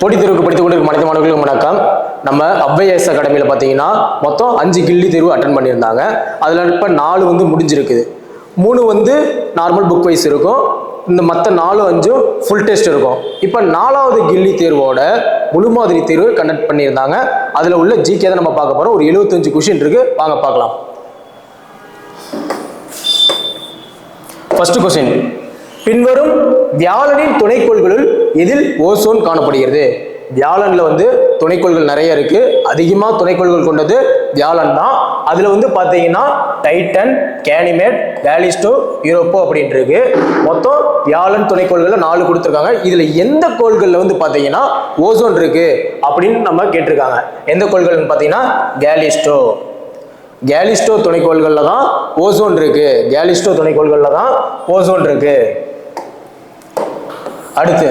போட்டித் தேர்வுக்கு படித்துக் கொண்டிருக்கும் அனைத்து மாணவர்களுக்கும் வணக்கம். நம்ம அவ்வைஎஸ் அகாடமியில் பார்த்தீங்கன்னா மொத்தம் அஞ்சு கில்லி தேர்வு அட்டன் பண்ணியிருந்தாங்க. அதில் இப்போ நாலு வந்து முடிஞ்சிருக்குது. மூணு வந்து நார்மல் புக் வைஸ் இருக்கும். இந்த மற்ற நாலு அஞ்சும் ஃபுல் டெஸ்ட் இருக்கும். இப்போ நாலாவது கில்லி தேர்வோட முழு மாதிரி தேர்வு கண்டக்ட் பண்ணியிருந்தாங்க. அதில் உள்ள ஜிகே தான் நம்ம பார்க்க போகிறோம் ஒரு எழுபத்தஞ்சு கொஷின் இருக்குது வாங்க பார்க்கலாம். ஃபர்ஸ்ட் கொஸ்டின் பின்வரும் வியாழனின் துணைக்கோள்களுள் இதில் ஓசோன் காணப்படுகிறது. வியாழனில் வந்து துணைக்கோள்கள் நிறைய இருக்கு. அதிகமாக துணைக்கோள்கள் கொண்டது வியாழன் தான். அதில் வந்து பார்த்தீங்கன்னா டைட்டன் கேனிமேட் வேலிஸ்டோ யூரோப்போ அப்படின்ட்டு இருக்கு. மொத்தம் வியாழன் துணைக்கோள்களை நாலு கொடுத்துருக்காங்க. இதில் எந்த கோள்களில் வந்து பார்த்தீங்கன்னா ஓசோன் இருக்கு அப்படின்னு நம்ம கேட்டிருக்காங்க. எந்த கோள்கள்னு பார்த்தீங்கன்னா கேலிஸ்டோ. கேலிஸ்டோ துணைக்கோள்களில் தான் ஓசோன் இருக்கு. கேலிஸ்டோ துணைக்கோள்களில் தான் ஓசோன் இருக்கு. அடுத்து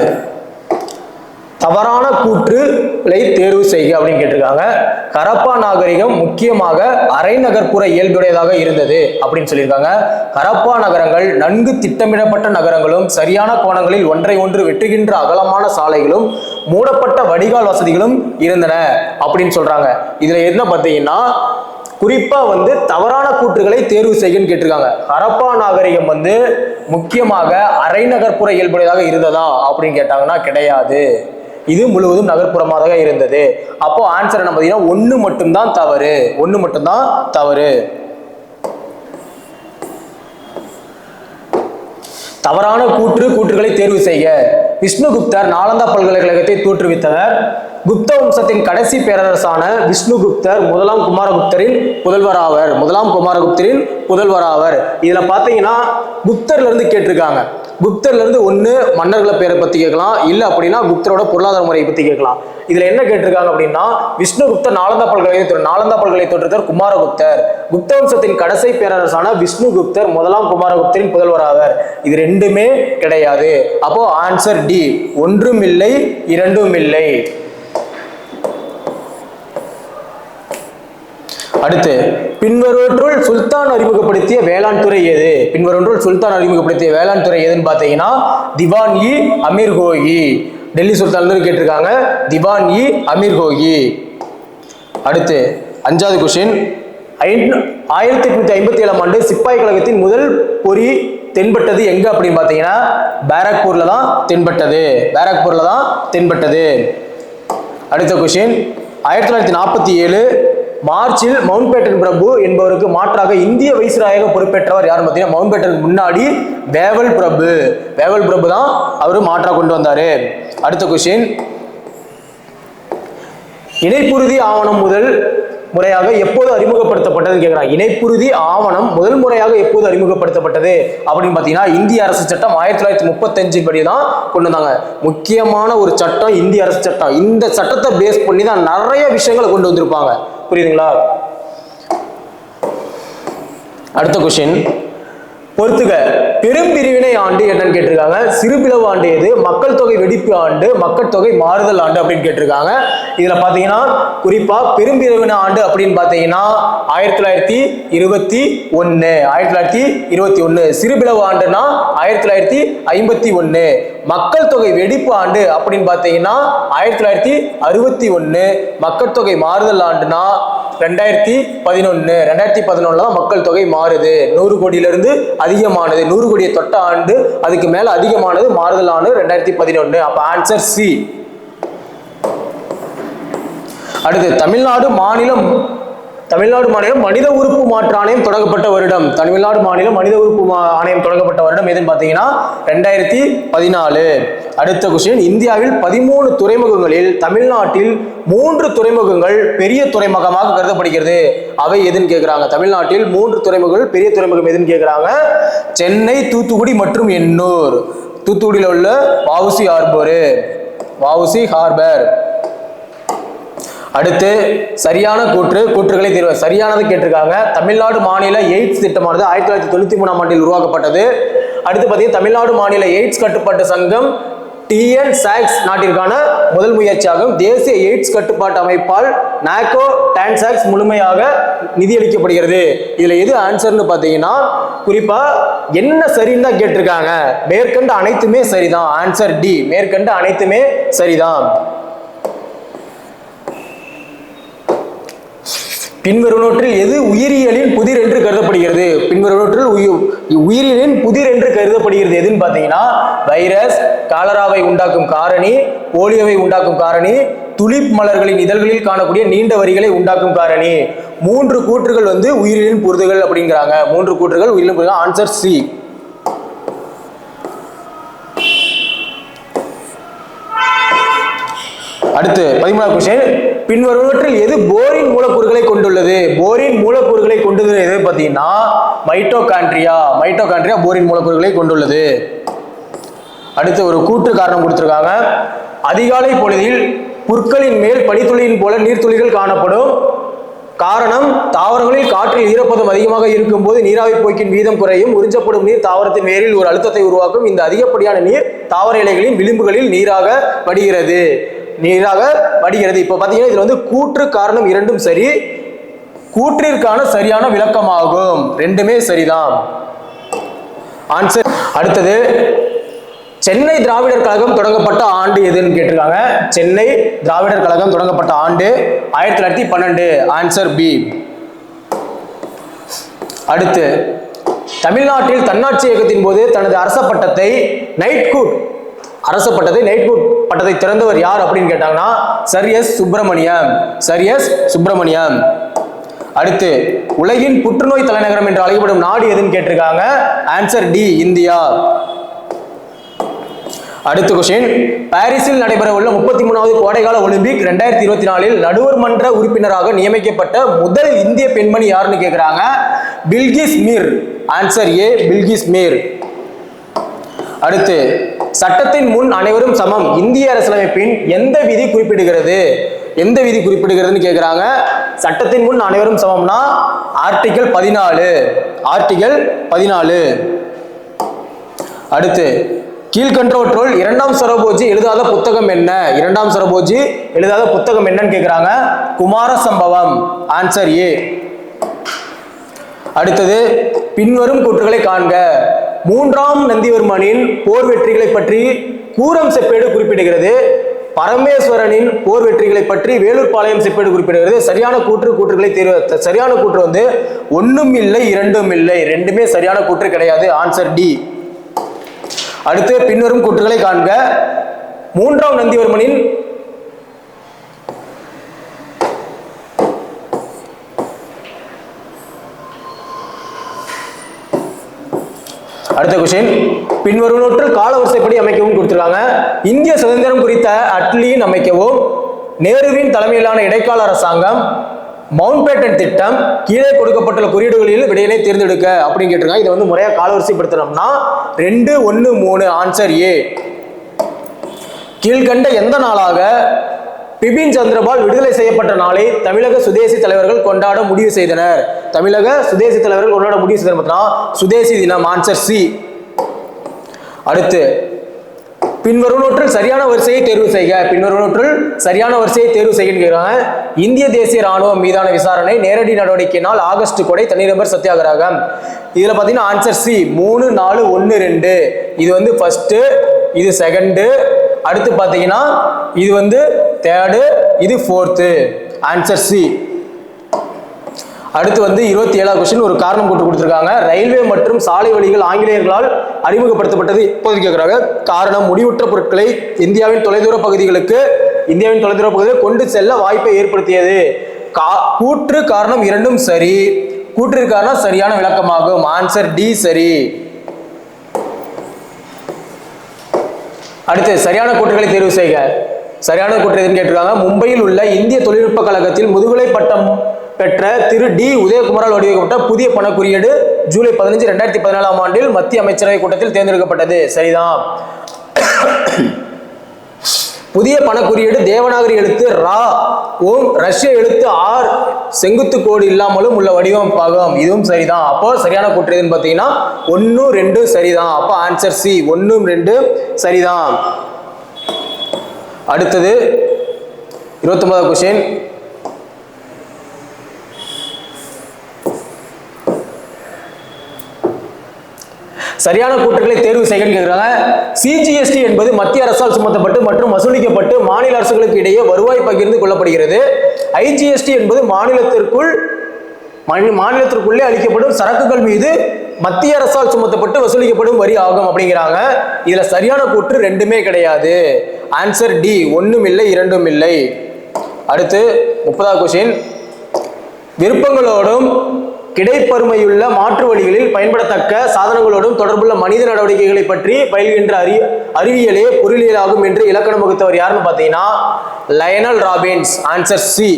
தவறான கூற்றுகளை தேர்வு செய்க அப்படின்னு கேட்டிருக்காங்க. ஹரப்பா நாகரிகம் முக்கியமாக அரைநகர்ப்புற இயல்புடையதாக இருந்தது அப்படின்னு சொல்லியிருக்காங்க. ஹரப்பா நகரங்கள் நன்கு திட்டமிடப்பட்ட நகரங்களும் சரியான கோணங்களில் ஒன்றை ஒன்று வெட்டுகின்ற அகலமான சாலைகளும் மூடப்பட்ட வடிகால் வசதிகளும் இருந்தன அப்படின்னு சொல்றாங்க. இதுல என்ன பார்த்தீங்கன்னா குறிப்பா வந்து தவறான கூற்றுகளை தேர்வு செய்யன்னு கேட்டிருக்காங்க. ஹரப்பா நாகரிகம் வந்து முக்கியமாக அரைநகர்ப்புற இயல்புடையதாக இருந்ததா அப்படின்னு கேட்டாங்கன்னா கிடையாது. இது முழுவதும் நகர்ப்புறமாக இருந்தது. அப்போ ஆன்சர் என்ன பார்த்தீங்கன்னா ஒன்று மட்டும்தான் தவறு. ஒன்று மட்டும்தான் தவறு. தவறான கூற்று கூற்றுகளை தேர்வு செய்ய விஷ்ணுகுப்தர் நாலந்தா பல்கலைக்கழகத்தை தோற்றுவித்தவர் குப்த வம்சத்தின் கடைசி பேரரசான விஷ்ணுகுப்தர் முதலாம் குமாரகுப்தரின் புதல்வராவர் முதலாம் குமாரகுப்தரின் புதல்வராவர் இதுல பாத்தீங்கன்னா குப்தர்ல இருந்து கேட்டிருக்காங்க. குப்தர்ல இருந்து ஒண்ணு மன்னர்களை பேரை பத்தி கேட்கலாம். இல்லை அப்படின்னா குப்தரோட பொருளாதார முறையை பத்தி கேட்கலாம். இதுல என்ன கேட்டிருக்காங்க அப்படின்னா விஷ்ணுகுப்தர் நாலந்தா பல்கலை நாலந்தா பல்கலை தோற்றுத்தர் குமாரகுப்தர். குப்த வம்சத்தின் கடைசி பேரரசான விஷ்ணுகுப்தர் முதலாம் குமாரகுப்தரின் புதல்வராவர் இது ரெண்டுமே கிடையாது. அப்போ ஆன்சர் டி. ஒன்றும் இல்லை இரண்டும் இல்லை அடுத்து பின்வருவற்றுள் சுல்தான் அறிமுகப்படுத்திய வேளாண் துறை எது பின்வருவற்றுள் சுல்தான் அறிமுகப்படுத்திய வேளாண் துறை எதுன்னு பார்த்தீங்கன்னா திவான் இ. அமீர் கோகி. டெல்லி சுல்தான்ல கேட்டிருக்காங்க. திவான் இ. அமீர் கோகி. அடுத்து அஞ்சாவது கொஸ்டின் ஆயிரத்தி எட்நூத்தி ஐம்பத்தி ஏழாம் ஆண்டு சிப்பாய் கழகத்தின் முதல் பொறி தென்பட்டது எங்க அப்படின்னு பார்த்தீங்கன்னா பேரக்பூர்ல தான் தென்பட்டது. பேரக்பூர்ல தான் தென்பட்டது. அடுத்த கொஷின் ஆயிரத்தி தொள்ளாயிரத்தி நாற்பத்தி ஏழு மார்ச்சில் மவுண்ட் பேட்டன் பிரபு என்பவருக்கு மாற்றாக இந்திய வைஸ்ராயாக பொறுப்பேற்றவர் யார் பார்த்தீங்கன்னா? மவுண்ட் பேட்டனுக்கு முன்னாடி வேவல் பிரபு. வேவல் பிரபு தான் அவர் மாற்றாக கொண்டு வந்தாரு. அடுத்த கொஸ்டின் இணைப்புறுதி ஆவணம் முதல் முறையாக எப்போது அறிமுகப்படுத்தப்பட்டதுன்னு கேட்குறாங்க இணைப்புறுதி ஆவணம் முதல் முறையாக எப்போது அறிமுகப்படுத்தப்பட்டது அப்படின்னு பார்த்தீங்கன்னா இந்திய அரசு சட்டம் ஆயிரத்தி தொள்ளாயிரத்தி முப்பத்தஞ்சு படி தான் கொண்டு வந்தாங்க. முக்கியமான ஒரு சட்டம் இந்திய அரசு சட்டம். இந்த சட்டத்தை பேஸ் பண்ணி தான் நிறைய விஷயங்களை கொண்டு வந்திருப்பாங்க. புரியுதுங்களா? அடுத்த கொஸ்டின் பொறுத்துக. பெரும் பிரிவினை ஆண்டு என்னன்னு கேட்டிருக்காங்க. சிறுபிளவு ஆண்டு எது? மக்கள் தொகை வெடிப்பு ஆண்டு மக்கள் தொகை மாறுதல் ஆண்டு அப்படின்னு கேட்டிருக்காங்க. இதுல பாத்தீங்கன்னா குறிப்பா பெரும் பிரிவினை ஆண்டு அப்படின்னு பாத்தீங்கன்னா ஆயிரத்தி தொள்ளாயிரத்தி இருபத்தி ஒன்னு ஆயிரத்தி தொள்ளாயிரத்தி இருபத்தி ஒன்னு. சிறுபிளவு ஆண்டுனா ஆயிரத்தி தொள்ளாயிரத்தி ஐம்பத்தி ஒன்னு. மக்கள் தொகை வெடிப்பு ஆண்டு அப்படின்னு பாத்தீங்கன்னா ஆயிரத்தி தொள்ளாயிரத்தி அறுபத்தி ஒன்னு. மக்கள் தொகை மாறுதல் ஆண்டுனா ரெண்டாயிரத்தி பதினொன்று ரெண்டாயிரத்தி பதினொன்றில் தான் மக்கள் தொகை மாறுது. நூறு கோடியிலிருந்து அதிகமானது. நூறு கோடியை தொட்ட ஆண்டு அதுக்கு மேலே அதிகமானது மாறுதல் ஆண்டு ரெண்டாயிரத்தி பதினொன்று அப்போ ஆன்சர் சி அடுத்து தமிழ்நாடு மாநிலம் தமிழ்நாடு மாநிலம் மனித உறுப்பு மாற்று ஆணையம் தொடங்கப்பட்ட வருடம். தமிழ்நாடு மாநிலம் மனித உறுப்பு மா- ஆணையம் தொடங்கப்பட்ட வருடம் எதுன்னு பார்த்தீங்கன்னா ரெண்டாயிரத்தி பதினாலு. அடுத்த கொஸ்டின் இந்தியாவில் பதிமூணு துறைமுகங்களில் தமிழ்நாட்டில் மூன்று துறைமுகங்கள் பெரிய துறைமுகமாக கருதப்படுகிறது. அவை எதுன்னு கேட்குறாங்க தமிழ்நாட்டில் மூன்று துறைமுகங்கள் பெரிய துறைமுகம் எதுன்னு கேட்குறாங்க சென்னை தூத்துக்குடி மற்றும் எண்ணூர். தூத்துக்குடியில் உள்ள வவுசி ஹார்பரு. வவுசி ஹார்பர். அடுத்து சரியான கூற்று கூற்றுகளை தீர்வு சரியானது கேட்டிருக்காங்க. தமிழ்நாடு மாநில எய்ட்ஸ் திட்டமானது ஆயிரத்தி தொள்ளாயிரத்தி தொண்ணூத்தி மூணாம் ஆண்டில் உருவாக்கப்பட்டது. அடுத்து பார்த்தீங்கன்னா தமிழ்நாடு மாநில எய்ட்ஸ் கட்டுப்பாட்டு சங்கம் டிஎன் சாக்ஸ் நாட்டிற்கான முதல் முயற்சியாகும். தேசிய எய்ட்ஸ் கட்டுப்பாட்டு அமைப்பால் நாக்கோ டான்சாக்ஸ் முழுமையாக நிதியளிக்கப்படுகிறது. இதுல எது ஆன்சர்னு பார்த்தீங்கன்னா குறிப்பா என்ன சரின்னு தான் கேட்டிருக்காங்க. மேற்கண்ட அனைத்துமே சரிதான். ஆன்சர் டி மேற்கண்ட அனைத்துமே சரிதான். பின்வருவனவற்றில் எது உயிரியலின் புதிர் என்று கருதப்படுகிறது? பின்வருவனவற்றில் உயி- உயிரியலின் புதிர் என்று கருதப்படுகிறது எதுன்னு பார்த்தீங்கன்னா வைரஸ் காலராவை உண்டாக்கும் காரணி போலியோவை உண்டாக்கும் காரணி துளிப் மலர்களின் இதழ்களில் காணக்கூடிய நீண்ட வரிகளை உண்டாக்கும் காரணி. மூன்று கூற்றுகள் வந்து உயிரியலின் பொருதுகள் அப்படிங்கிறாங்க. மூன்று கூற்றுகள் உயிரிலின் ஆன்சர் சி அடுத்து பதிமூணாவது கொஸ்டின் பின்வருவற்றில் எது போரின் மூலக்கூறுகளை கொண்டுள்ளது? போரின் மூலக்கூறுகளை கொண்டுள்ளது எது பார்த்தீங்கன்னா மைட்டோகாண்ட்ரியா மைட்டோகாண்ட்ரியா போரின் மூலக்கூறுகளை கொண்டுள்ளது. அடுத்து ஒரு கூற்று காரணம் கொடுத்துருக்காங்க. அதிகாலை பொழுதில் புற்களின் மேல் பனித்துளியின் போல நீர்த்துளிகள் காணப்படும். காரணம் தாவரங்களில் காற்றில் ஈரப்பதம் அதிகமாக இருக்கும்போது நீராவி போக்கின் வீதம் குறையும். உறிஞ்சப்படும் நீர் தாவரத்தின் வேரில் ஒரு அழுத்தத்தை உருவாக்கும். இந்த அதிகப்படியான நீர் தாவர இலைகளின் விளிம்புகளில் நீராக வடிகிறது. நீராக வடிகிறது. இப்போ பார்த்தீங்கன்னா இதுல வந்து கூற்று காரணம் இரண்டும் சரி. கூற்றிற்கான சரியான விளக்கமாகும். ரெண்டுமே சரிதான். ஆன்சர் அடுத்தது சென்னை திராவிடர் கழகம் தொடங்கப்பட்ட ஆண்டு எதுன்னு கேட்டிருக்காங்க. சென்னை திராவிடர் கழகம் தொடங்கப்பட்ட ஆண்டு ஆயிரத்தி தொள்ளாயிரத்தி பன்னெண்டு. ஆன்சர் பி அடுத்து தமிழ்நாட்டில் தன்னாட்சி இயக்கத்தின் போது தனது அரச பட்டத்தை நைட்குட் அரச பட்டத்தை நைட்குட் பட்டத்தை திறந்தவர் யார் அப்படின்னு கேட்டாங்கன்னா sir S Subramaniam. Sir S Subramaniam. அடுத்து உலகின் புற்றுநோய் தலைநகரம் என்று அழைக்கப்படும் நாடு எதுன்னு கேட்டிருக்காங்க? Answer D India. அடுத்த கொஸ்டின் பாரிஸில் நடைபெற உள்ள முப்பத்தி மூணாவது கோடைகால ஒலிம்பிக் ரெண்டாயிரத்தி இருபத்தி நாலில் நடுவர் மன்ற உறுப்பினராக நியமிக்கப்பட்ட முதல் இந்திய பெண்மணி யாருன்னு கேட்குறாங்க Bilkis Mir. Answer A Bilkis Mir. அடுத்து சட்டத்தின் முன் அனைவரும் சமம். இந்திய அரசியலமைப்பின் எந்த விதி குறிப்பிடுகிறது? எந்த விதி குறிப்பிடுகிறதுன்னு கேட்குறாங்க சட்டத்தின் முன் அனைவரும் சமம்னா ஆர்டிகல் பதினாலு. ஆர்டிகல் பதினாலு. அடுத்து கீழ்கண்டவற்றுள் இரண்டாம் சரபோஜி எழுதாத புத்தகம் என்ன? இரண்டாம் சரபோஜி எழுதாத புத்தகம் என்னன்னு கேட்குறாங்க குமார சம்பவம் ஆன்சர் ஏ அடுத்தது பின்வரும் கூற்றுகளை காண்க. மூன்றாம் நந்திவர்மனின் போர் வெற்றிகளை பற்றி கூரம் செப்பேடு குறிப்பிடுகிறது. பரமேஸ்வரனின் போர் வெற்றிகளை பற்றி வேலூர் பாளையம் செப்பேடு குறிப்பிடுகிறது. சரியான கூற்று கூற்றுகளை தேர்வு சரியான கூற்று வந்து ஒன்றும் இல்லை இரண்டும் இல்லை ரெண்டுமே சரியான கூற்று கிடையாது. ஆன்சர் டி அடுத்து பின்வரும் கூற்றுகளை காண்க. மூன்றாம் நந்திவர்மனின் அடுத்த கொஸ்டின் பின்வருவனவற்றில் காலவரிசைப்படி அமைக்கவும் கொடுத்துருக்காங்க. இந்திய சுதந்திரம் குறித்த அட்லியின் அமைக்கவும் நேருவின் தலைமையிலான இடைக்கால அரசாங்கம் மவுண்ட் பேட்டன் திட்டம் கீழே கொடுக்கப்பட்டுள்ள குறியீடுகளில் விடையினை தேர்ந்தெடுக்க அப்படின்னு கேட்டிருக்காங்க. இதை வந்து முறையாக காலவரிசைப்படுத்தணும்னா ரெண்டு ஒன்று மூணு ஆன்சர் ஏ கீழ்கண்ட எந்த நாளாக பிபின் சந்திரபால் விடுதலை செய்யப்பட்ட நாளை தமிழக சுதேசி தலைவர்கள் கொண்டாட முடிவு செய்தனர். தமிழக சுதேசி தலைவர்கள் கொண்டாட முடிவு செய்தனர் சுதேசி தினம் ஆன்சர் சி. அடுத்து பின்வருவனவற்றில் சரியான வரிசையை தேர்வு செய்க. பின்வருவனவற்றில் சரியான வரிசையை தேர்வு செய்கிறாங்க இந்திய தேசிய ராணுவம் மீதான விசாரணை நேரடி நடவடிக்கையினால் ஆகஸ்ட் கொடை தனிநபர் சத்தியாகிரகம். இதுல பாத்தீங்கன்னா ஆன்சர் சி மூணு நாலு ஒன்று ரெண்டு. இது வந்து ஃபர்ஸ்ட் இது செகண்டு அடுத்து பார்த்தீங்கன்னா இது வந்து தேர்டு இது ஃபோர்த்து ஆன்சர் சி அடுத்து வந்து இருபத்தி ஏழாவது கொஸ்டின் ஒரு காரணம் போட்டு கொடுத்துருக்காங்க. ரயில்வே மற்றும் சாலை வழிகள் ஆங்கிலேயர்களால் அறிமுகப்படுத்தப்பட்டது. இப்போது கேட்குறாங்க காரணம் முடிவுற்ற பொருட்களை இந்தியாவின் தொலைதூர பகுதிகளுக்கு இந்தியாவின் தொலைதூர பகுதியில் கொண்டு செல்ல வாய்ப்பை ஏற்படுத்தியது. கா கூற்று காரணம் இரண்டும் சரி. கூற்றிற்கான காரணம் சரியான விளக்கமாகும். ஆன்சர் டி சரி. அடுத்து சரியான கூற்றுகளை தேர்வு செய்க. சரியான கூற்று எதுன்னு கேட்டிருக்காங்க. மும்பையில் உள்ள இந்திய தொழில்நுட்ப கழகத்தில் முதுகலை பட்டம் பெற்ற திரு டி. உதயகுமாரால் வடிவமைக்கப்பட்ட புதிய பண குறியீடு ஜூலை பதினஞ்சு ரெண்டாயிரத்தி பதினாலாம் ஆண்டில் மத்திய அமைச்சரவை கூட்டத்தில் தேர்ந்தெடுக்கப்பட்டது. சரிதான். புதிய பணக்குறியீடு தேவநாகரி எழுத்து ரா. ஓம் ரஷ்ய எழுத்து ஆர். செங்குத்து கோடு இல்லாமலும் உள்ள வடிவமைப்பாகும் இதுவும் சரிதான். அப்போ சரியான கூற்று எதுன்னு பார்த்தீங்கன்னா ஒன்று ரெண்டு சரிதான். அப்போ ஆன்சர் சி ஒன்றும் ரெண்டு சரிதான். அடுத்தது இருபத்தொன்பதாவது கொஸ்டின் சரியான கூற்றுகளை தேர்வு செய்யன்னு கேட்குறாங்க சிஜிஎஸ்டி என்பது மத்திய அரசால் சுமத்தப்பட்டு மற்றும் வசூலிக்கப்பட்டு மாநில அரசுகளுக்கு இடையே வருவாய் பகிர்ந்து கொள்ளப்படுகிறது. ஐஜிஎஸ்டி என்பது மாநிலத்திற்குள் மாநிலத்திற்குள்ளே அளிக்கப்படும் சரக்குகள் மீது மத்திய அரசால் சுமத்தப்பட்டு வசூலிக்கப்படும் வரி ஆகும் அப்படிங்கிறாங்க. இதுல சரியான கூற்று ரெண்டுமே கிடையாது. ஆன்சர் டி ஒன்றும் இல்லை இரண்டும் இல்லை. அடுத்து முப்பதாவது கொஸ்டின் விருப்பங்களோடும் கிடைப்பருமையுள்ள மாற்று வழிகளில் பயன்படத்தக்க சாதனங்களோடும் தொடர்புள்ள மனித நடவடிக்கைகளை பற்றி பயில்கின்ற அறி அறிவியலே பொருளியலாகும் என்று இலக்கணம் வகுத்தவர் யாருன்னு பார்த்தீங்கன்னா Lionel Robbins answer C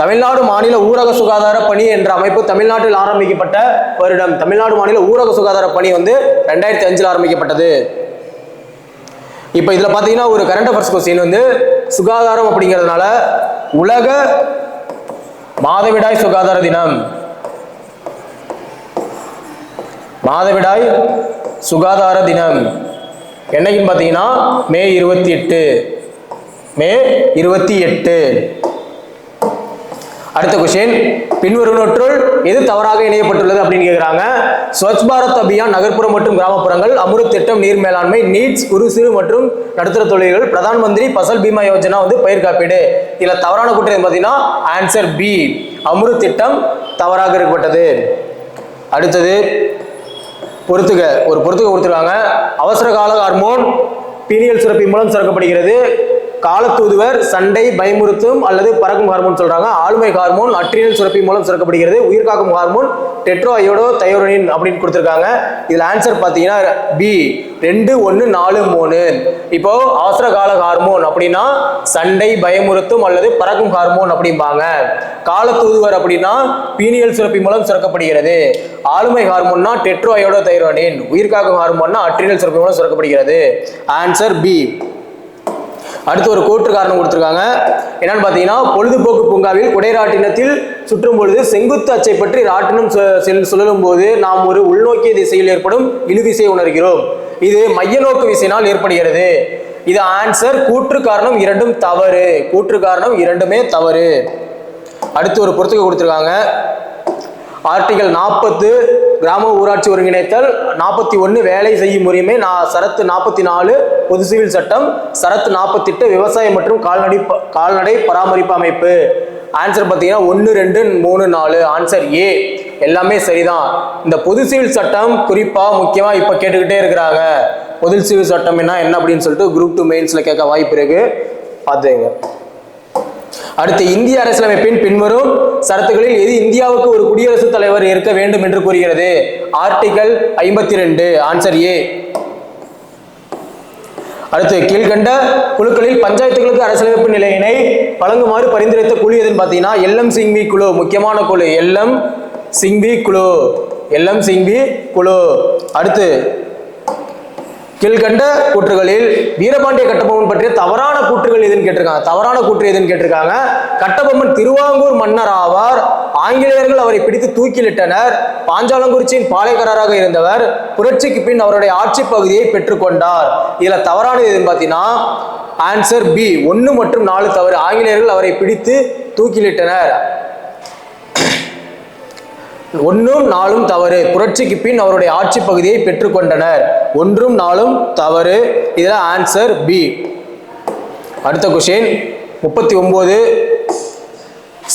Tamil Nadu மாநில ஊரக சுகாதார பணி என்ற அமைப்பு தமிழ்நாட்டில் ஆரம்பிக்கப்பட்ட வருடம். தமிழ்நாடு மாநில ஊரக சுகாதார பணி வந்து ரெண்டாயிரத்தி அஞ்சில் ஆரம்பிக்கப்பட்டது. இப்போ இதில் பார்த்தீங்கன்னா ஒரு கரண்ட் அஃபேர்ஸ் கொஸ்டின் வந்து சுகாதாரம் அப்படிங்கிறதுனால உலக மாதவிடாய் சுகாதார தினம். மாதவிடாய் சுகாதார தினம். என்னைக்குன்னு பார்த்தீங்கன்னா மே இருபத்தி எட்டு. மே இருபத்தி எட்டு. அடுத்த கொஸ்டின் பின்வருவனற்றுள் எது தவறாக இணையப்பட்டுள்ளது அப்படின்னு கேட்குறாங்க ஸ்வச் பாரத் அபியான் நகர்ப்புறம் மற்றும் கிராமப்புறங்கள் அமிர்த் திட்டம் நீர் மேலாண்மை நீட்ஸ் குறு சிறு மற்றும் நடுத்தர தொழில்கள் பிரதான் மந்திரி பசல் பீமா யோஜனா வந்து பயிர் காப்பீடு. இதில் தவறான குற்றம் பார்த்தீங்கன்னா ஆன்சர் பி அமிர்த் திட்டம் தவறாக இருக்கப்பட்டது அடுத்தது பொறுத்துக. ஒரு பொறுத்துக கொடுத்துருக்காங்க. அவசர கால ஹார்மோன் பீனியல் சுரப்பி மூலம் சுரக்கப்படுகிறது. காலத்தூதுவர் சண்டை பயமுறுத்தும் அல்லது பறக்கும் ஹார்மோன் சொல்றாங்க. ஆளுமை ஹார்மோன் அட்ரினல் சுரப்பி மூலம் சுரக்கப்படுகிறது. உயிர்காக்கும் ஹார்மோன் டெட்ரோ அயோடோ தைரோனின் அப்படின்னு கொடுத்துருக்காங்க. இதுல ஆன்சர் பார்த்தீங்கன்னா பி ரெண்டு ஒன்று நாலு மூணு. இப்போ அவசர கால ஹார்மோன் அப்படின்னா சண்டை பயமுறுத்தும் அல்லது பறக்கும் ஹார்மோன் அப்படிம்பாங்க. காலத்தூதுவர் அப்படின்னா பீனியல் சுரப்பி மூலம் சுரக்கப்படுகிறது. ஆளுமை ஹார்மோன்னா டெட்ரோ அயோடோ தைரோனின் உயிர்காக்கும் ஹார்மோன்னா அட்ரினல் சுரப்பி மூலம் சுரக்கப்படுகிறது. ஆன்சர் பி அடுத்து ஒரு கூற்று காரணம் கொடுத்துருக்காங்க. என்னன்னு பார்த்தீங்கன்னா பொழுதுபோக்கு பூங்காவில் குடைராட்டினத்தில் சுற்றும் பொழுது செங்குத்து அச்சை பற்றி ராட்டினம் செல் சுழலும் போது நாம் ஒரு உள்நோக்கிய திசையில் ஏற்படும் இழுவிசை உணர்கிறோம். இது மைய நோக்கு விசையினால் ஏற்படுகிறது. இது ஆன்சர் கூற்று காரணம் இரண்டும் தவறு. கூற்று காரணம் இரண்டுமே தவறு. அடுத்து ஒரு பொறுத்துக்க கொடுத்துருக்காங்க. ஆர்டிகல் நாற்பத்து கிராம ஊராட்சி ஒருங்கிணைத்தல் நாற்பத்தி ஒன்று வேலை செய்யும் உரிமை நான் சரத்து நாற்பத்தி நாலு பொது சிவில் சட்டம் சரத்து நாற்பத்தெட்டு விவசாயம் மற்றும் கால்நடை ப- கால்நடை பராமரிப்பு அமைப்பு. ஆன்சர் பார்த்தீங்கன்னா ஒன்று ரெண்டு மூணு நாலு. ஆன்சர் ஏ எல்லாமே சரிதான். இந்த பொது சிவில் சட்டம் குறிப்பாக முக்கியமாக இப்போ கேட்டுக்கிட்டே இருக்கிறாங்க. பொது சிவில் சட்டம் என்ன என்ன அப்படின்னு சொல்லிட்டு குரூப் டூ மெயின்ஸில் கேட்க வாய்ப்பு இருக்குது பார்த்துங்க அடுத்து இந்திய அரசியலமைப்பின் பின்வரும் சரத்துகளில் எது இந்தியாவுக்கு ஒரு குடியரசுத் தலைவர் இருக்க வேண்டும் என்று கூறுகிறது. ஆர்டிகல் ஐம்பத்தி ரெண்டு ஆன்சர் ஏ. அடுத்து கீழ்கண்ட குழுக்களில் பஞ்சாயத்துகளுக்கு அரசியலமைப்பு நிலையினை வழங்குமாறு பரிந்துரைத்த குழு எதுன்னு பார்த்தீங்கன்னா எல்எம் சிங்வி குழு முக்கியமான குழு எல்எம் சிங்வி குழு எல்எம் சிங்வி குழு. அடுத்து கீழ்கண்ட கூற்றுகளில் வீரபாண்டிய கட்டபொம்மன் பற்றிய தவறான கூற்றுகள் எதுன்னு கேட்டிருக்காங்க. தவறான கூற்று எதுன்னு கேட்டிருக்காங்க. கட்டபொம்மன் திருவாங்கூர் மன்னர் ஆவார். ஆங்கிலேயர்கள் அவரை பிடித்து தூக்கிலிட்டனர். பாஞ்சாலங்குறிச்சியின் பாளையக்காரராக இருந்தவர். புரட்சிக்கு பின் அவருடைய ஆட்சி பகுதியை பெற்றுக்கொண்டார் இதுல தவறானது எதுன்னு பார்த்தீங்கன்னா ஆன்சர் பி ஒன்று மற்றும் நாலு தவறு. ஆங்கிலேயர்கள் அவரை பிடித்து தூக்கிலிட்டனர். ஒன்றும் நாளும் தவறு. புரட்சிக்கு பின் அவருடைய ஆட்சி பகுதியை பெற்றுக்கொண்டனர் ஒன்றும் நாளும் தவறு. இதில் ஆன்சர் பி அடுத்த கொஷின் முப்பத்தி ஒன்பது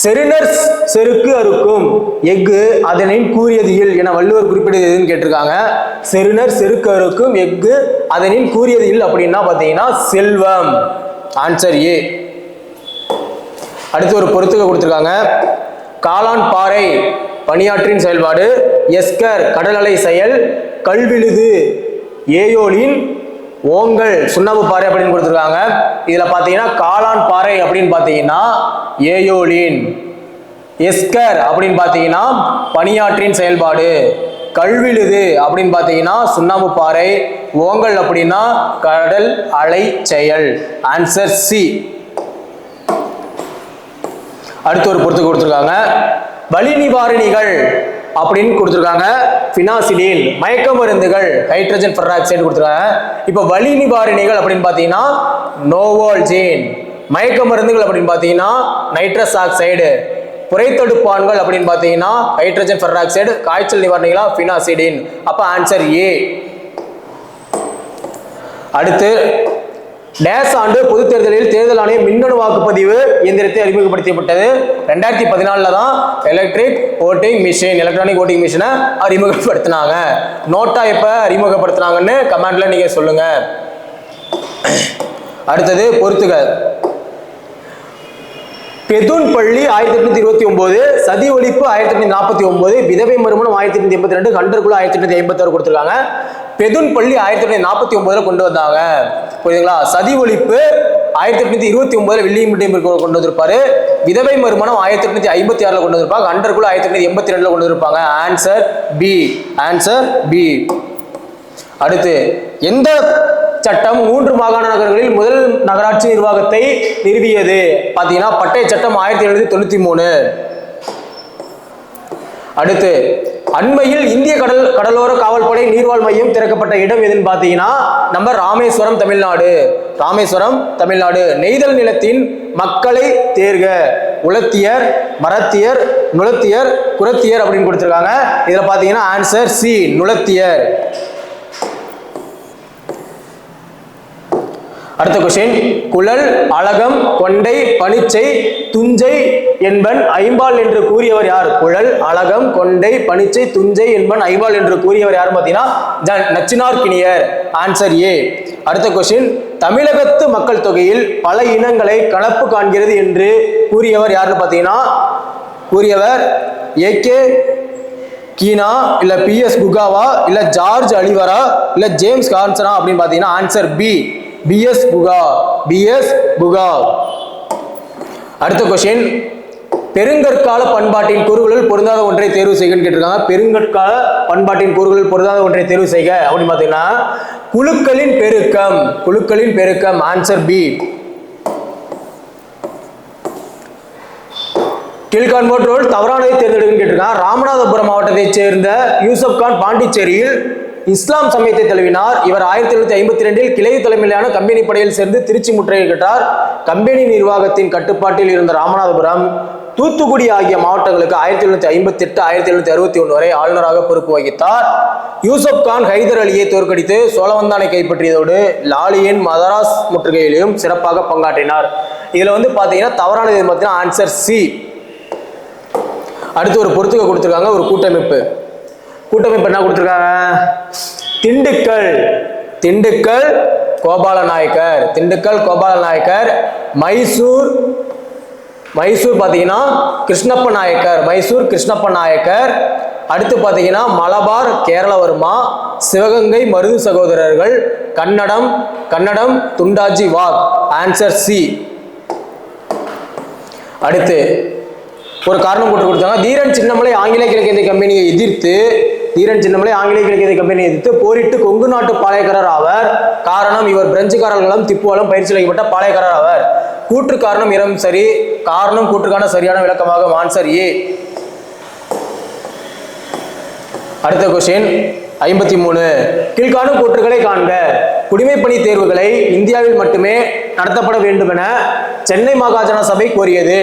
செரினர் செருக்கு அறுக்கும். எஃகு அதனின் கூறியது இல் என வள்ளுவர் குறிப்பிட்டது எதுன்னு கேட்டிருக்காங்க. செருணர் செருக்கு அறுக்கும். எஃகு அதனின் கூறியது இல் அப்படின்னா பார்த்தீங்கன்னா செல்வம். ஆன்சர் ஏ அடுத்து ஒரு பொறுத்துக்க கொடுத்துருக்காங்க. காளான் பாறை. பணியாற்றின் செயல்பாடு எஸ்கர் கடல் அலை செயல் கல்விழுது ஏயோலின் ஓங்கல் சுண்ணாம்பு பாறை அப்படின்னு கொடுத்துருக்காங்க. இதில் பார்த்தீங்கன்னா காளான் பாறை அப்படின்னு பார்த்தீங்கன்னா ஏயோலின் எஸ்கர் அப்படின்னு பார்த்தீங்கன்னா பணியாற்றின் செயல்பாடு. கல்விழுது அப்படின்னு பார்த்தீங்கன்னா சுண்ணாம்பு பாறை ஓங்கல் அப்படின்னா கடல் அலை செயல். ஆன்சர் சி அடுத்து ஒரு பொறுத்து கொடுத்துருக்காங்க. வலி நிவாரணிகள் அப்படின்னு கொடுத்துருக்காங்க. பினாசிடின் மயக்க மருந்துகள் ஹைட்ரஜன் பெராக்சைடு கொடுத்துருக்காங்க. இப்போ வலி நிவாரணிகள் அப்படின்னு பார்த்தீங்கன்னா நோவோல்ஜின் மயக்க மருந்துகள் அப்படின்னு பார்த்தீங்கன்னா நைட்ரஸ் ஆக்சைடு புரைத்தடுப்பான்கள் அப்படின்னு பார்த்தீங்கன்னா ஹைட்ரஜன் பெராக்சைடு காய்ச்சல் நிவாரணிகளா பினாசிடின் அப்போ ஆன்சர் ஏ அடுத்து டேஸ் ஆண்டு பொதுத் தேர்தலில் தேர்தல் ஆணையம் மின்னணு வாக்குப்பதிவு இயந்திரத்தை அறிமுகப்படுத்தப்பட்டது. ரெண்டாயிரத்தி பதினாலில் தான் electric voting machine electronic voting மிஷினை அறிமுகப்படுத்தினாங்க. நோட்டா எப்போ அறிமுகப்படுத்தினாங்கன்னு கமெண்ட்ல நீங்கள் சொல்லுங்கள் அடுத்தது பொறுத்துகள். பெதுன் பள்ளி ஆயிரத்தி எட்நூத்தி இருபத்தி ஒன்பது சதி ஒழிப்பு ஆயிரத்தி எட்நூத்தி நாற்பத்தி ஒன்பது விதவை மறுமணம் ஆயிரத்தி எட்நூத்தி எண்பத்தி ரெண்டு கண்டர்குழு ஆயிரத்தி எட்நூத்தி ஐம்பத்தி ஆறு கொடுத்துருக்காங்க. பெதுன் பள்ளி ஆயிரத்தி எட்நூத்தி நாற்பத்தி ஒன்பதுல கொண்டு வந்தாங்க. புரியுதுங்களா? சதி ஒழிப்பு ஆயிரத்தி எட்நூத்தி இருபத்தி ஒன்பதுல வில்லியம் கொண்டு வந்திருப்பாரு. விதவை மறுமணம் ஆயிரத்தி எட்நூத்தி ஐம்பத்தி ஆறுல கொண்டு வந்திருப்பாங்க. கண்டர்குழு ஆயிரத்தி எட்நூத்தி எண்பத்தி ரெண்டுல கொண்டு வந்திருப்பாங்க. ஆன்சர் பி ஆன்சர் பி அடுத்து எந்த சட்டம் மூன்று மாகாண நகரங்களில் முதல் நகராட்சி நிர்வாகத்தை நிறுவியது. பாத்தீங்கன்னா பட்டய சட்டம் ஆயிரத்தி எழுநூத்தி தொண்ணூத்தி மூணு. அடுத்து அண்மையில் இந்திய கடல் கடலோர காவல்படை நீர்வாழ் மையம் திறக்கப்பட்ட இடம் எதுன்னு பார்த்தீங்கன்னா நம்ம ராமேஸ்வரம் தமிழ்நாடு. ராமேஸ்வரம் தமிழ்நாடு. நெய்தல் நிலத்தின் மக்களை தேர்க. உலத்தியர் மரத்தியர் நுளத்தியர் குரத்தியர் அப்படின்னு கொடுத்துருக்காங்க. இதுல பார்த்தீங்கன்னா ஆன்சர் சி நுளத்தியர் அடுத்த கொஸ்டின் குழல் அழகம் கொண்டை பனிச்சை துஞ்சை என்பன் ஐம்பால் என்று கூறியவர் யார்? குழல் அழகம் கொண்டை பனிச்சை துஞ்சை என்பன் ஐம்பால் என்று கூறியவர் யார் பார்த்தீங்கன்னா நச்சினார்கினியர் ஆன்சர் ஏ அடுத்த கொஸ்டின் தமிழகத்து மக்கள் தொகையில் பல இனங்களை கலப்பு காண்கிறது என்று கூறியவர் யாருன்னு பார்த்தீங்கன்னா கூறியவர் ஏகே கீனா இல்லை பி எஸ் குகாவா இல்லை ஜார்ஜ் அலிவரா இல்லை ஜேம்ஸ் கார்ன்சனா அப்படின்னு பார்த்தீங்கன்னா ஆன்சர் பி பிஎஸ் புகா பிஎஸ் புகா அடுத்த கொஸ்டின் பெருங்கற்கால பண்பாட்டின் கூறுகளில் பொருந்தாத ஒன்றை தேர்வு செய்யன்னு கேட்டிருக்காங்க. பெருங்கற்கால பண்பாட்டின் கூறுகளில் பொருந்தாத ஒன்றை தேர்வு செய்க. அப்படின்னு பார்த்தீங்கன்னா குழுக்களின் பெருக்கம். குழுக்களின் பெருக்கம். ஆன்சர் பி கீழ்காண்போர் ரோல் தவறானதை தேர்ந்தெடுக்கன்னு கேட்டிருக்காங்க. ராமநாதபுரம் மாவட்டத்தைச் சேர்ந்த யூசப் கான் பாண்டிச்சேரியில் இஸ்லாம் சமயத்தை தழுவினார். இவர் ஆயிரத்தி எழுநூத்தி ஐம்பத்தி ரெண்டில் கிளை தலைமையிலான கம்பெனி படையில் சேர்ந்து திருச்சி முற்றுகையிட்டார் கம்பெனி நிர்வாகத்தின் கட்டுப்பாட்டில் இருந்த ராமநாதபுரம் தூத்துக்குடி ஆகிய மாவட்டங்களுக்கு ஆயிரத்தி எழுநூத்தி ஐம்பத்தி எட்டு ஆயிரத்தி எழுநூத்தி அறுபத்தி ஒன்று வரை ஆளுநராக பொறுப்பு வகித்தார். யூசப் கான் ஹைதர் அலியை தோற்கடித்து சோழவந்தானை கைப்பற்றியதோடு லாலியின் மதராஸ் முற்றுகையிலும் சிறப்பாக பங்காற்றினார். இதுல வந்து பாத்தீங்கன்னா தவறானது பார்த்தீங்கன்னா ஆன்சர் சி அடுத்து ஒரு பொறுத்துக்க கொடுத்துருக்காங்க ஒரு கூட்டமைப்பு. கூட்டமைப்பு என்ன கொடுத்துருக்காங்க? திண்டுக்கல். திண்டுக்கல் கோபால நாயக்கர் திண்டுக்கல் கோபால நாயக்கர் மைசூர் மைசூர் பார்த்தீங்கன்னா கிருஷ்ணப்ப நாயக்கர் மைசூர் கிருஷ்ணப்ப நாயக்கர். அடுத்து பார்த்தீங்கன்னா மலபார் கேரளவர்மா சிவகங்கை மருது சகோதரர்கள் கன்னடம் கன்னடம் துண்டாஜி வாக் ஆன்சர் சி. அடுத்து ஒரு காரணம் போட்டு கொடுத்தாங்க. தீரன் சின்னமலை ஆங்கிலேய கிழக்கிந்திய கம்பெனியை எதிர்த்து தீரன் சின்னமலை ஆங்கிலேய கிழக்கிந்திய கம்பெனியை எதிர்த்து போரிட்டு கொங்கு நாட்டு பாளையக்காரர் ஆவர். காரணம் இவர் பிரெஞ்சுக்காரர்களும் திப்புவாலும் பயிற்சி அளிக்கப்பட்ட பாளையக்காரர் ஆவர். கூற்று காரணம் இரம் சரி காரணம் கூற்றுக்கான சரியான விளக்கமாக ஆன்சர் ஏ அடுத்த கொஸ்டின் ஐம்பத்தி மூணு. கீழ்காணும் கூற்றுகளை காண்க. குடிமைப்பணி தேர்வுகளை இந்தியாவில் மட்டுமே நடத்தப்பட வேண்டும் என சென்னை மாகாஜன சபை கோரியது.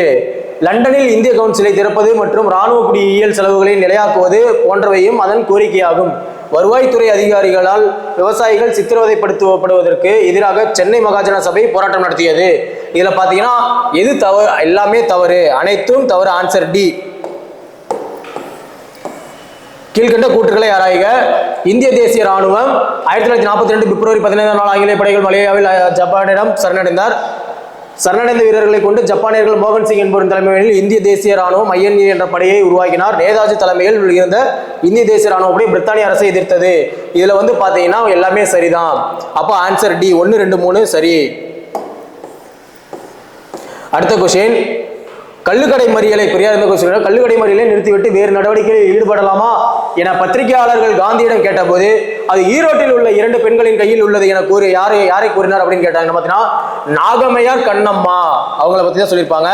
லண்டனில் இந்திய கவுன்சிலை திறப்பது மற்றும் இராணுவ குடியியல் செலவுகளை நிலையாக்குவது போன்றவையும் அதன் கோரிக்கையாகும். வருவாய்த்துறை அதிகாரிகளால் விவசாயிகள் சித்திரவதைப்படுத்தப்படுவதற்கு எதிராக சென்னை மகாஜன சபை போராட்டம் நடத்தியது. இதில் பார்த்தீங்கன்னா எது தவறு? எல்லாமே தவறு. அனைத்தும் தவறு. ஆன்சர் டி கீழ்கண்ட கூற்றுகளை ஆராய்க. இந்திய தேசிய ராணுவம் ஆயிரத்தி தொள்ளாயிரத்தி நாற்பத்தி ரெண்டு பிப்ரவரி பதினைந்தாம் நாள் ஆங்கிலேய படைகள் மலேயாவில் ஜப்பானிடம் சரணடைந்தார். சரணடைந்த வீரர்களை கொண்டு ஜப்பானியர்கள் மோகன் சிங் என்பவரின் தலைமையில் இந்திய தேசிய ராணுவம் ஐஎன்ஏ என்ற படையை உருவாக்கினார். நேதாஜி தலைமையில் இருந்த இந்திய தேசிய ராணுவ படை பிரித்தானிய அரசை எதிர்த்தது. இதுல வந்து பாத்தீங்கன்னா எல்லாமே சரிதான். அப்போ ஆன்சர் டி ஒன்று ரெண்டு மூணு சரி. அடுத்த கொஸ்டின் கல்லுக்கடை மறியலை பெரியார் இந்த கொஸ்டின் கல்லுக்கடை மறியலை நிறுத்திவிட்டு வேறு நடவடிக்கைகளில் ஈடுபடலாமா? என பத்திரிகையாளர்கள் காந்தியிடம் கேட்டபோது அது ஈரோட்டில் உள்ள இரண்டு பெண்களின் கையில் உள்ளது என கூறி யாரை யாரை கூறினார் அப்படின்னு கேட்டாங்க. பார்த்தீங்கன்னா நாகமையார் கண்ணம்மா அவங்கள பத்தி தான் சொல்லியிருப்பாங்க.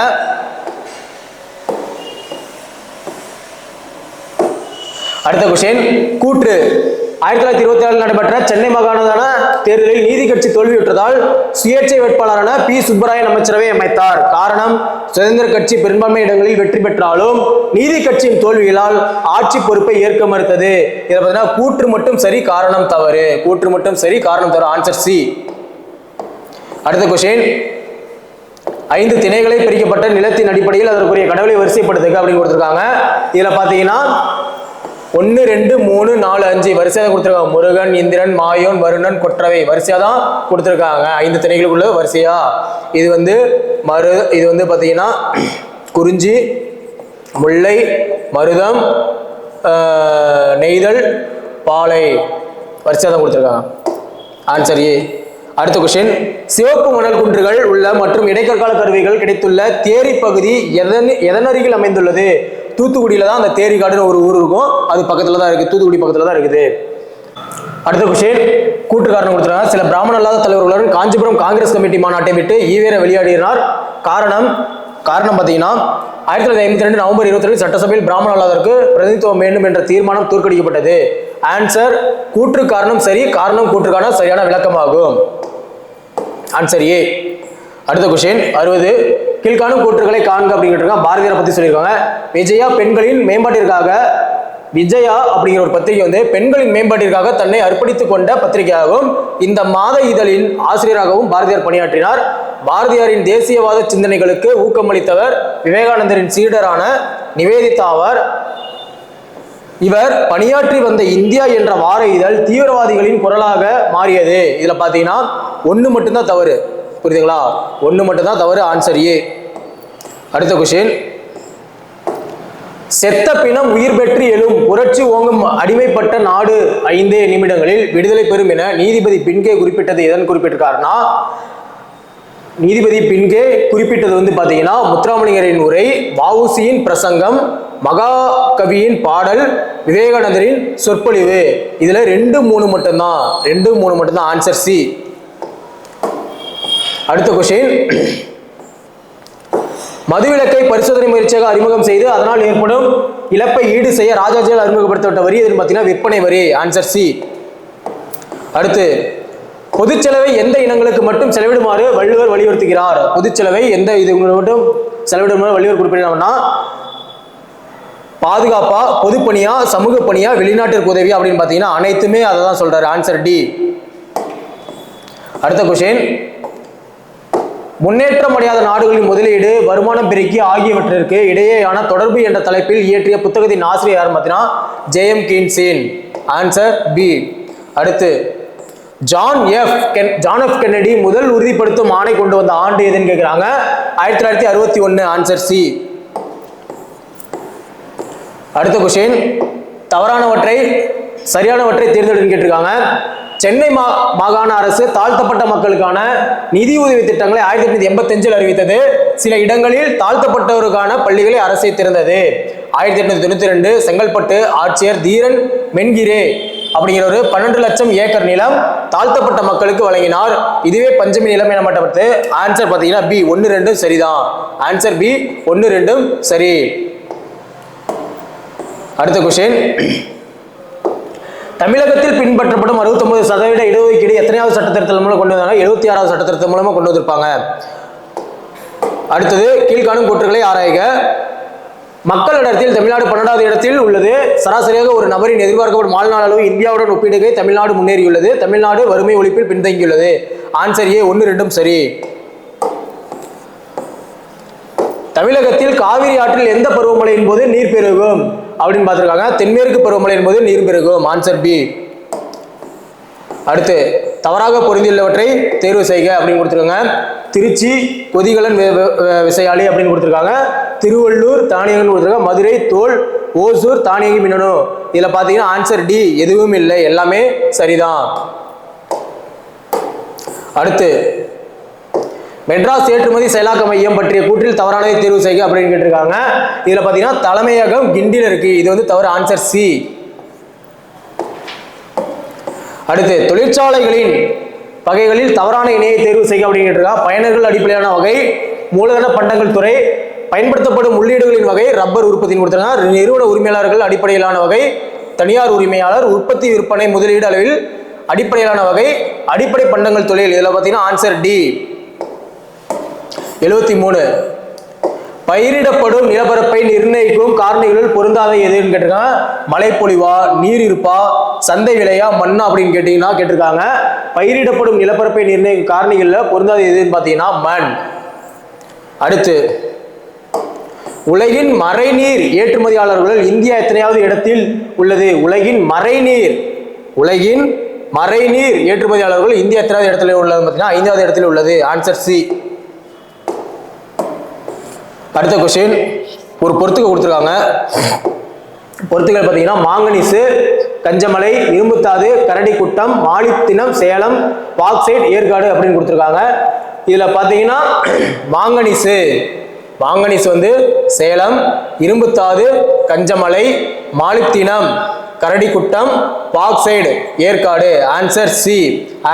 அடுத்த கொஸ்டின் கூற்று. ஆயிரத்தி தொள்ளாயிரத்தி இருபத்தி ஏழில் நடைபெற்ற சென்னை மாகாணதான தேர்தலில் நீதி கட்சி தோல்வியுற்றதால் சுயேட்சை வேட்பாளரான பி. சுப்பராயன் அமைச்சரவை அமைத்தார். காரணம் சுதந்திர கட்சி பெரும்பான்மை இடங்களில் வெற்றி பெற்றாலும் நீதி கட்சியின் தோல்வியினால் ஆட்சி பொறுப்பை ஏற்க மறுத்தது. இதை பார்த்தீங்கன்னா கூற்று மட்டும் சரி காரணம் தவறு. கூற்று மட்டும் சரி காரணம் தவறு. ஆன்சர் சி அடுத்த கொஸ்டின் ஐந்து திணைகளை பிரிக்கப்பட்ட நிலத்தின் அடிப்படையில் அதற்குரிய கடவுளை வரிசைப்படுத்துக அப்படின்னு கொடுத்துருக்காங்க. இதில் பார்த்தீங்கன்னா ஒன்று ரெண்டு மூணு நாலு அஞ்சு. வரிசையாக தான் கொடுத்துருக்காங்க. முருகன் இந்திரன் மாயோன் வருணன் கொற்றவை. வரிசையாக தான் கொடுத்துருக்காங்க. ஐந்து திணைகளுக்குள்ள வரிசையா. இது வந்து மரு இது வந்து பார்த்தீங்கன்னா குறிஞ்சி முல்லை மருதம் நெய்தல் பாலை. வரிசையாக தான் கொடுத்துருக்காங்க. ஆன்சர் ஏ அடுத்த கொஸ்டின் சிவப்பு மணல் குன்றுகள் உள்ள மற்றும் இடைக்கற்கால கருவிகள் கிடைத்துள்ள தேரி பகுதி எதன் எதனருகில் அமைந்துள்ளது? தூத்துக்குடியில் தான் அந்த தேரிகாடுன்னு ஒரு ஊர் இருக்கும். அது பக்கத்தில் தான் இருக்குது தூத்துக்குடி பக்கத்தில் தான் இருக்குது. அடுத்த கொஷின் கூட்டு கொடுத்துருக்காங்க சில பிராமண அல்லாத தலைவர்களுடன் காஞ்சிபுரம் காங்கிரஸ் கமிட்டி மாநாட்டை விட்டு ஈவேர வெளியாடினார். காரணம் காரணம் பார்த்தீங்கன்னா ஆயிரத்தி தொள்ளாயிரத்தி ஐம்பத்தி ரெண்டு நவம்பர் இருபத்தி ரெண்டு சட்டசபையில் பிராமண அல்லாதருக்கு பிரதிநிதித்துவம் வேண்டும் என்ற தீர்மானம் தோற்கடிக்கப்பட்டது. ஆன்சர் கூற்று காரணம் சரி காரணம் கூற்று காரணம் சரியான விளக்கமாகும். ஆன்சர் ஏ அடுத்த கொஷின் அறுபது கீழ்காணும் கூற்றுகளை காண்க அப்படிங்கிட்டு பாரதியாரை பத்தி சொல்லியிருக்காங்க. விஜயா பெண்களின் மேம்பாட்டிற்காக விஜயா அப்படிங்கிற ஒரு பத்திரிகை வந்து பெண்களின் மேம்பாட்டிற்காக தன்னை அர்ப்பணித்துக் கொண்ட பத்திரிகையாகவும் இந்த மாத இதழின் ஆசிரியராகவும் பாரதியார் பணியாற்றினார். பாரதியாரின் தேசியவாத சிந்தனைகளுக்கு ஊக்கமளித்தவர் விவேகானந்தரின் சீடரான நிவேதிதா ஆவார் இவர் பணியாற்றி வந்த இந்தியா என்ற வார இதழ் தீவிரவாதிகளின் குரலாக மாறியது. இதுல பாத்தீங்கன்னா ஒன்று மட்டும்தான் தவறு. புரியுதுங்களா? ஒன்று மட்டும்தான் தவறு ஆன்சர் ஏ. அடுத்த கொஷின் செத்த பிணம் உயிர் பெற்று எழும் புரட்சி ஓங்கும் அடிமைப்பட்ட நாடு ஐந்தே நிமிடங்களில் விடுதலை பெறும் என நீதிபதி பின்கே குறிப்பிட்டது எதன் குறிப்பிட்டிருக்காருன்னா நீதிபதி பின்கே குறிப்பிட்டது வந்து பார்த்தீங்கன்னா முத்துராமலிங்கரின் உரை வவுசியின் பிரசங்கம் மகாகவியின் பாடல் விவேகானந்தரின் சொற்பொழிவு. இதில் ரெண்டு மூணு மட்டும்தான். ரெண்டு மூணு மட்டும்தான் ஆன்சர் சி அடுத்த கொஸ்டின் மதுவிலக்கை பரிசோதனை முயற்சியாக அறிமுகம் செய்து அதனால் ஏற்படும் இழப்பை ஈடு செய்ய ராஜாஜியால் அறிமுகப்படுத்தப்பட்ட வரி எதுன்னு பார்த்தீங்கன்னா விற்பனை வரி ஆன்சர் சி அடுத்து பொதுச் செலவை எந்த இனங்களுக்கு மட்டும் செலவிடுமாறு வள்ளுவர் வலியுறுத்துகிறார். பொதுச் செலவை எந்த இது மட்டும் செலவிடுமாறு வள்ளுவர் குறிப்பிடுறாங்கன்னா பாதுகாப்பா பொதுப்பணியா சமூக பணியா வெளிநாட்டிற்கு உதவி அப்படின்னு பார்த்தீங்கன்னா அனைத்துமே அதை தான் சொல்றாரு ஆன்சர் டி அடுத்த கொஸ்டின் முன்னேற்றம் அடையாத நாடுகளின் முதலீடு வருமானம் பெருக்கி ஆகியவற்றிற்கு இடையேயான தொடர்பு என்ற தலைப்பில் இயற்றிய புத்தகத்தின் ஆசிரியர் யார் பார்த்தீங்கன்னா ஜேஎம் கீன்சேன் ஆன்சர் பி. அடுத்து John F. Ken John F Kennedy முதல் உறுதிப்படுத்தும் ஆணை கொண்டு வந்த ஆண்டு எதுன்னு கேட்குறாங்க ஆயிரத்தி தொள்ளாயிரத்தி அறுபத்தி ஒன்று ஆன்சர் சி. அடுத்த கொஷின் தவறானவற்றை சரியானவற்றை தேர்ந்தெடுன்னு கேட்டிருக்காங்க. சென்னை மா மாகாண அரசு தாழ்த்தப்பட்ட மக்களுக்கான நிதி உதவி திட்டங்களை ஆயிரத்தி எட்நூத்தி எண்பத்தஞ்சில் அறிவித்தது. சில இடங்களில் தாழ்த்தப்பட்டவருக்கான பள்ளிகளை அரசே திறந்தது. ஆயிரத்தி எட்நூத்தி தொண்ணூத்தி ரெண்டு செங்கல்பட்டு ஆட்சியர் தீரன் மென்கிரே அப்படிங்கிற ஒரு பன்னெண்டு லட்சம் ஏக்கர் நிலம் தாழ்த்தப்பட்ட மக்களுக்கு வழங்கினார். இதுவே பஞ்சமி நிலம் எனப்பட்டது. ஆன்சர் பார்த்தீங்கன்னா பி ஒன்று ரெண்டும் சரிதான். ஆன்சர் பி ஒன்று ரெண்டும் சரி. அடுத்த கொஸ்டின். தமிழகத்தில் பின்பற்றப்படும் 69% சதவீத இடஒதுக்கீடு எத்தனையாவது சட்டத்திருத்தம் மூலம் கொண்டு வந்தாங்க? எழுபத்தி ஆறாவது சட்டத்திருத்தம் மூலமாக கொண்டு வந்திருப்பாங்க. அடுத்தது கீழ்காணும் கூற்றுகளை ஆராய்க. மக்கள் இடத்தில் தமிழ்நாடு பன்னெண்டாவது இடத்தில் உள்ளது. சராசரியாக ஒரு நபரின் எதிர்பார்க்கப்படும் வாழ்நாள் அளவு இந்தியாவுடன் ஒப்பிடுகை தமிழ்நாடு முன்னேறியுள்ளது. தமிழ்நாடு வறுமை ஒழிப்பில் பின்தங்கியுள்ளது. ஆன்சர் ஏ ஒன்று ரெண்டும் சரி. தமிழகத்தில் காவிரி ஆற்றில் எந்த பருவமழையின் போது நீர் பெருகும்? அப்படின்னு பார்த்துருக்காங்க. தென்மேற்கு பருவமழை என்பது நீர் பெருகும். ஆன்சர் பி அடுத்து தவறாக பொருந்தியுள்ளவற்றை தேர்வு செய்க அப்படின்னு கொடுத்துருக்காங்க. திருச்சி கொதிகலன் வி- விசையாளி அப்படின்னு கொடுத்துருக்காங்க. திருவள்ளூர் தானியங்கன்னு கொடுத்துருக்காங்க. மதுரை தோல் ஓசூர் தானியங்கி மின்னணு. இதில் பார்த்தீங்கன்னா ஆன்சர் டி எதுவும் இல்லை. எல்லாமே சரிதான். அடுத்து மெட்ராஸ் ஏற்றுமதி செயலாக்க மையம் பற்றிய கூற்றில் தவறானதை தேர்வு செய்க அப்படின்னு கேட்டிருக்காங்க. இதுல பாத்தீங்கன்னா தலைமையகம் கிண்டில இருக்கு. இது வந்து தவறு ஆன்சர் சி அடுத்து தொழிற்சாலைகளின் வகைகளில் தவறான இணையை தேர்வு செய்ய அப்படின்னு கேட்டிருக்காங்க. பயனர்கள் அடிப்படையான வகை மூலதன பண்டங்கள் துறை பயன்படுத்தப்படும் உள்ளீடுகளின் வகை ரப்பர் உற்பத்தின்னு கொடுத்துருக்காங்க. நிறுவன உரிமையாளர்கள் அடிப்படையிலான வகை தனியார் உரிமையாளர் உற்பத்தி விற்பனை முதலீடு அளவில் அடிப்படையிலான வகை அடிப்படை பண்டங்கள் தொழில். இதில் பார்த்தீங்கன்னா ஆன்சர் டி எழுபத்தி மூணு. பயிரிடப்படும் நிலப்பரப்பை நிர்ணயிக்கும் காரணிகளில் பொருந்தாத எதுன்னு கேட்டிருக்காங்க? மழைப்பொழிவா? நீர் இருப்பா சந்தை விலையா? மண்ணா? அப்படின்னு கேட்டீங்கன்னா கேட்டிருக்காங்க. பயிரிடப்படும் நிலப்பரப்பை நிர்ணயிக்கும் காரணிகளில் பொருந்தாத எதுன்னு பார்த்தீங்கன்னா மண். அடுத்து உலகின் மறைநீர் ஏற்றுமதியாளர்களில் இந்தியா எத்தனையாவது இடத்தில் உள்ளது? உலகின் மறைநீர் உலகின் மறைநீர் ஏற்றுமதியாளர்கள் இந்தியா எத்தனாவது இடத்துல உள்ளது பார்த்தீங்கன்னா ஐந்தாவது இடத்துல உள்ளது. ஆன்சர் சி அடுத்த கொஸ்டின் ஒரு பொறுத்துக்க கொடுத்துருக்காங்க. பொறுத்துக்கள் பார்த்தீங்கன்னா மாங்கனீசு கஞ்சமலை இரும்புத்தாது கரடிக்குட்டம் மாலித்தினம் சேலம் பாக்சைட் ஏற்காடு அப்படின்னு கொடுத்துருக்காங்க. இதில் பார்த்தீங்கன்னா மாங்கனீசு. மாங்கனீஸ் வந்து சேலம் இரும்புத்தாது Kanjamalai மாலித்தினம். Karadikuttam bauxite Yercaud. Answer C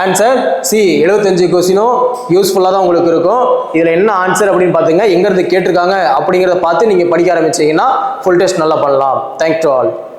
answer C எழுபத்தஞ்சு கொஸ்டினும் யூஸ்ஃபுல்லாக தான் உங்களுக்கு இருக்கும். இதில் என்ன ஆன்சர் அப்படின்னு பார்த்தீங்க எங்கேருந்து கேட்டிருக்காங்க அப்படிங்கிறத பார்த்து நீங்கள் படிக்க ஆரம்பிச்சிங்கன்னா ஃபுல் டெஸ்ட் நல்லா பண்ணலாம். Thank to all